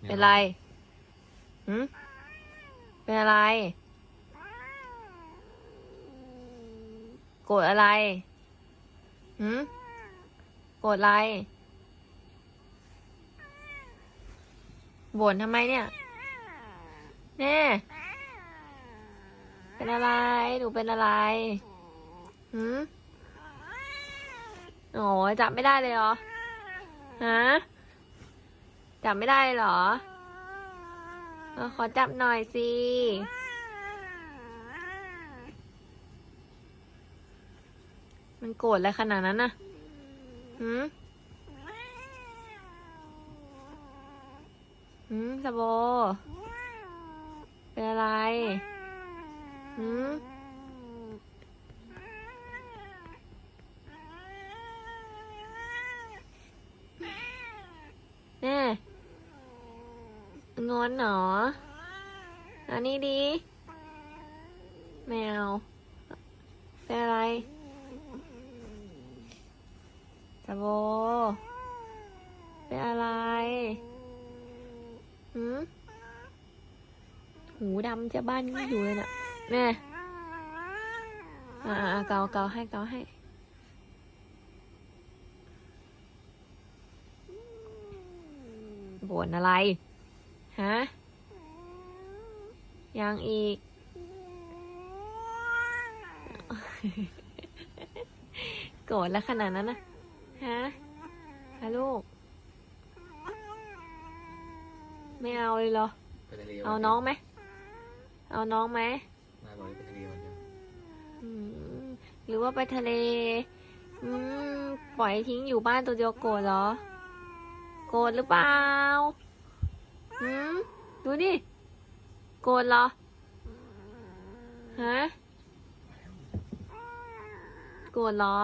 เป็นไรหืมเป็นอะไร โกรธอะไรหืมโกรธอะไร บ่นทำไมเนี่ย แน่ เป็นอะไร หนูเป็นอะไรหืมโอ้ยจับไม่ได้เลยเหรอ ฮะ จับไม่ได้เหรออขอจับหน่อยสิมันโกรธอะไรขนาดนั้นน่ะหืมหืมสะโบเป็นอะไรหืมแน่ งอนเหรออันนี้ดี แมวเป็นอะไรสะโบเป็นอะไรหืมหูดำจะบ้านนี่อยู่เลยน่ะแน่อ่าอ่าเกาเกาให้เกาให้บ่นอะไร ฮะ ยังอีก โกรธแล้วขนาดนั้นนะฮะฮะลูก ไม่เอาเลยเหรอ ไปทะเลเอาน้องไหม เอาน้องไหมน่าร้อยไปทะเลวันเดียวอืมหรือว่าไปทะเล อืม ปล่อยทิ้งอยู่บ้านตัวเดียวโกรธเหรอ โกรธหรือเปล่าอืม นี่ โกรธเหรอ ฮะ โกรธเหรอ